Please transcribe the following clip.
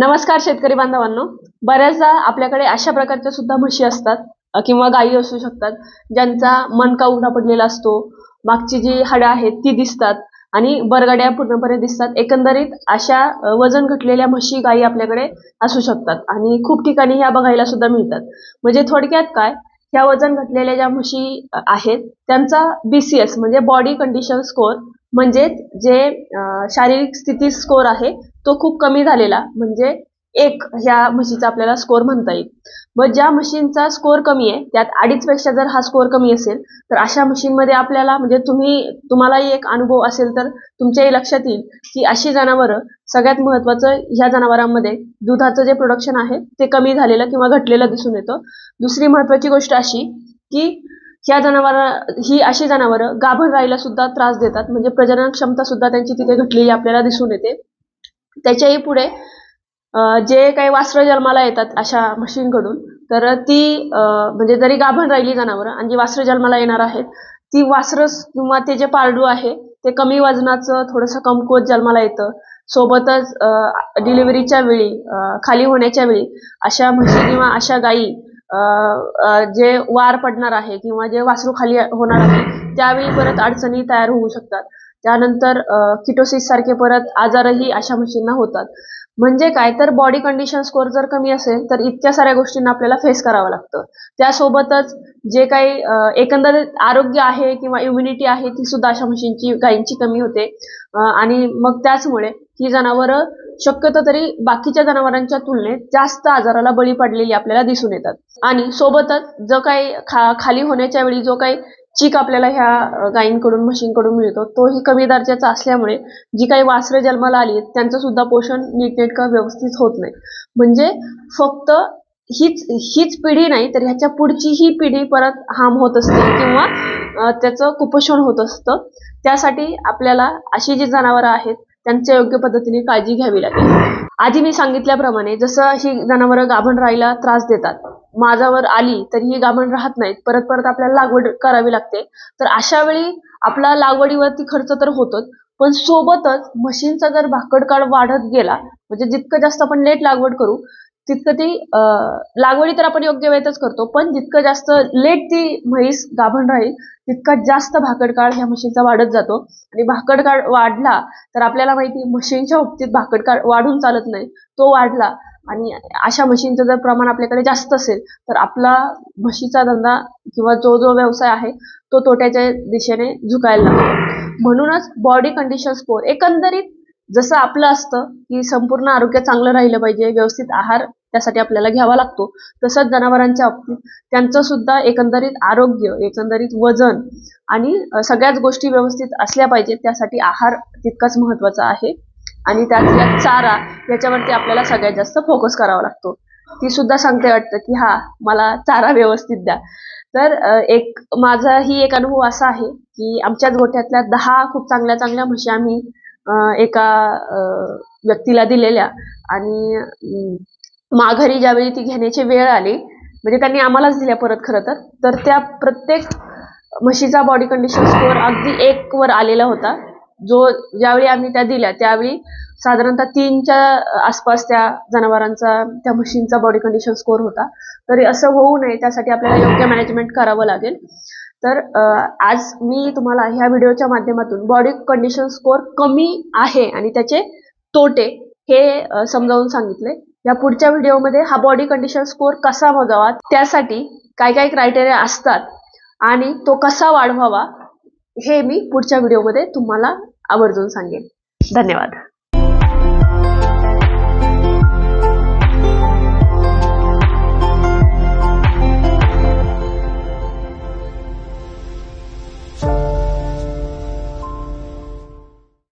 नमस्कार शेतकरी बांधवांनो. बऱ्याचदा आपल्याकडे अशा प्रकारच्या सुद्धा म्हशी असतात किंवा गायी असू शकतात ज्यांचा मनका उघडा पडलेला असतो. मागची जी हाडं आहेत ती दिसतात आणि बरगड्या पूर्णपणे दिसतात. एकंदरीत अशा वजन घटलेल्या म्हशी गायी आपल्याकडे असू शकतात आणि खूप ठिकाणी ह्या बघायला सुद्धा मिळतात. म्हणजे थोडक्यात काय? ह्या वजन घटलेल्या ज्या म्हशी आहेत त्यांचा बीसीएस म्हणजे बॉडी कंडिशन स्कोअर म्हणजेच जे शारीरिक स्थिती स्कोअर आहे तो खूप कमी झालेला. म्हणजे एक ह्या म्हशीचा आपल्याला स्कोर म्हणता येईल. मग ज्या म्हशींचा स्कोअर कमी आहे त्यात अडीच पेक्षा जर हा स्कोअर कमी असेल तर अशा म्हशींमध्ये आपल्याला म्हणजे तुम्ही तुम्हालाही एक अनुभव असेल तर तुमच्याही लक्षात येईल की अशी जनावरं सगळ्यात महत्वाचं ह्या जनावरांमध्ये दुधाचं जे प्रोडक्शन आहे ते कमी झालेलं किंवा घटलेलं दिसून येतं. दुसरी महत्वाची गोष्ट अशी की ह्या जनावर ही अशी जनावरं गाभण राहायला सुद्धा त्रास देतात. म्हणजे प्रजनन क्षमता सुद्धा त्यांची तिथे घटलेली आपल्याला दिसून येते. त्याच्याही पुढे जे काही वासरं जन्माला येतात अशा म्हशींकडून तर ती म्हणजे जरी गाभण राहिली जनावरं आणि जी वासरं जन्माला येणार आहेत ती वासरं किंवा ते जे पारडू आहे ते कमी वजनाचं थोडंसं कमकुवत जन्माला येतं. सोबतच डिलिव्हरीच्या वेळी खाली होण्याच्या वेळी अशा म्हशी किंवा अशा गायी जे वार पडणार आहे किंवा जे वासरू खाली होणार आहे त्यावेळी परत अडचणी तयार होऊ शकतात. त्यानंतर किटोसिस सारखे परत आजारही अशा म्हशींना होतात. म्हणजे काय? तर बॉडी कंडिशन स्कोअर जर कमी असेल तर इतक्या साऱ्या गोष्टींना आपल्याला फेस करावं लागतं. त्यासोबतच जे काही एकंदरीत आरोग्य आहे किंवा इम्युनिटी आहे ती सुद्धा अशा म्हशींची गायींची कमी होते. आणि मग त्याचमुळे ही जनावरं शक्यतो तरी बाकीच्या जनावरांच्या तुलनेत जास्त आजाराला बळी पडलेली आपल्याला दिसून येतात. आणि सोबतच जो काही खा खाली होण्याच्या वेळी जो काही चीक आपल्याला ह्या गायींकडून म्हशींकडून मिळतो. तोही कमी दर्जाचा असल्यामुळे जी काही वासरं जन्माला आली आहेत त्यांचं सुद्धा पोषण नीटनेटकं व्यवस्थित होत नाही. म्हणजे फक्त हीच हीच पिढी नाही तर ह्याच्या पुढची ही पिढी परत हाम होत असते किंवा त्याचं कुपोषण होत असतं. त्यासाठी आपल्याला अशी जी जनावरं आहेत त्यांच्या योग्य पद्धतीने काळजी घ्यावी लागेल. आधी मी सांगितल्याप्रमाणे जसं ही जनावरं गाभण राहायला त्रास देतात माझावर आली तरी ही गाभण राहत नाहीत. परत परत आपल्याला लागवड करावी लागते. तर अशा वेळी आपला लागवडीवरती खर्च तर होतोच पण सोबतच म्हशींचा जर भाकड काळ वाढत गेला म्हणजे जितकं जास्त आपण लेट लागवड करू तितकं ती लागवडी तर आपण योग्य वेळेतच करतो पण जितकं जास्त लेट ती म्हैस गाभण राहील तितका जास्त भाकड काळ ह्या म्हशींचा वाढत जातो. आणि भाकड काळ वाढला तर आपल्याला माहिती मशीनच्या म्हशींच्या बाबतीत भाकड काळ वाढून चालत नाही तो वाढला आणि अशा म्हशींचं जर प्रमाण आपल्याकडे जास्त असेल तर आपला म्हशीचा धंदा किंवा जो जो व्यवसाय आहे तो तोट्याच्या दिशेने झुकायला लागतो म्हणूनच बॉडी कंडिशन स्कोर एकंदरीत जसं आपलं असतं की संपूर्ण आरोग्य चांगलं राहिलं पाहिजे व्यवस्थित आहार त्यासाठी आपल्याला घ्यावा लागतो तसंच जनावरांच्या बाबतीत त्यांचं सुद्धा एकंदरीत आरोग्य एकंदरीत वजन आणि सगळ्याच गोष्टी व्यवस्थित असल्या पाहिजेत त्यासाठी आहार तितकाच महत्त्वाचा आहे. आणि त्यातल्या चारा याच्यावरती आपल्याला सगळ्यात जास्त फोकस करावा लागतो. ती सुद्धा सांगते वाटतं की हा मला चारा व्यवस्थित द्या. तर एक माझा ही एक अनुभव असा आहे की आमच्याच गोठ्यातल्या दहा खूप चांगल्या चांगल्या म्हशी आम्ही एका व्यक्तीला दिलेल्या. आणि माघारी ज्यावेळी ती घेण्याची वेळ आली म्हणजे त्यांनी आम्हालाच दिल्या परत खरं तर तर त्या प्रत्येक म्हशीचा बॉडी कंडिशन स्कोअर अगदी एक वर आलेला होता. जो ज्यावेळी आम्ही त्या दिल्या त्यावेळी साधारणतः तीनच्या आसपास त्या जनावरांचा त्या म्हशींचा बॉडी कंडिशन स्कोर होता. तरी असं होऊ नये त्यासाठी आपल्याला योग्य मॅनेजमेंट करावं लागेल. तर आज मी तुम्हाला ह्या व्हिडिओच्या माध्यमातून बॉडी कंडिशन स्कोअर कमी आहे आणि त्याचे तोटे हे समजावून सांगितले. या पुढच्या व्हिडिओमध्ये हा बॉडी कंडिशन स्कोअर कसा मोजावा त्यासाठी काय काय क्रायटेरिया असतात आणि तो कसा वाढवावा हे मी पुढच्या व्हिडिओमध्ये तुम्हाला आवर्जून सांगेन. धन्यवाद.